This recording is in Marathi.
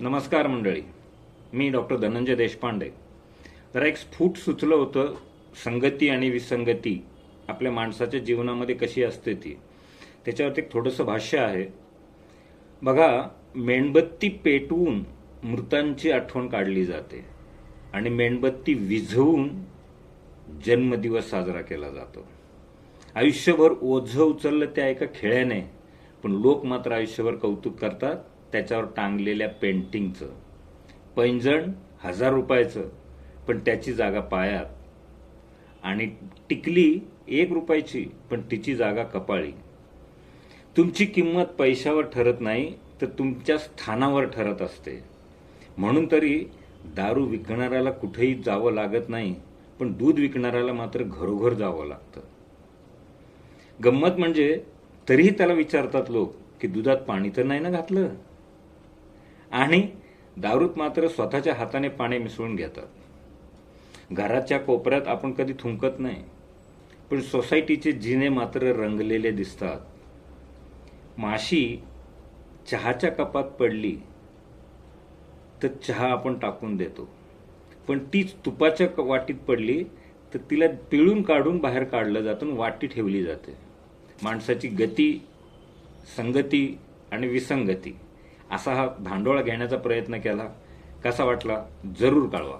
नमस्कार मंडळी. मी डॉक्टर धनंजय देशपांडे. जरा एक स्फुट सुचलं होतं संगती आणि विसंगती आपल्या माणसाच्या जीवनामध्ये कशी असते ती. त्याच्यावरती एक थोडंसं भाष्य आहे. बघा मेणबत्ती पेटवून मृतांची आठवण काढली जाते आणि मेणबत्ती विझवून जन्मदिवस साजरा केला जातो. आयुष्यभर ओझं उचललं त्या एका खेळ्याने पण लोक मात्र आयुष्यभर कौतुक करतात. त्याच्यावर टांगलेल्या पेंटिंगचं. पैंजण हजार रुपयाचं पण त्याची जागा पायात. आणि टिकली एक रुपयाची पण तिची जागा कपाळी. तुमची किंमत पैशावर ठरत नाही तर तुमच्या स्थानावर ठरत असते. म्हणून तरी दारू विकणाऱ्याला कुठेही जावं लागत नाही पण दूध विकणाऱ्याला मात्र घरोघर जावं लागतं. गंमत म्हणजे तरीही त्याला विचारतात लोक की दुधात पाणी तर नाही ना घातलं? आणि दारूत मात्र स्वतःच्या हाताने पाणी मिसळून घेतात. घराच्या कोपऱ्यात आपण कधी थुंकत नाही पण सोसायटीचे जिने मात्र रंगलेले दिसतात. माशी चहाच्या कपात पडली तर चहा आपण टाकून देतो. पण तीच तुपाच्या क- वाटीत पडली तर तिला पिळून काढून बाहेर काढलं जातं आणि वाटी ठेवली जाते. माणसाची गती संगती आणि विसंगती. असा हा धांडोळा घेण्याचा प्रयत्न केला कसा वाटला? जरूर कळवा.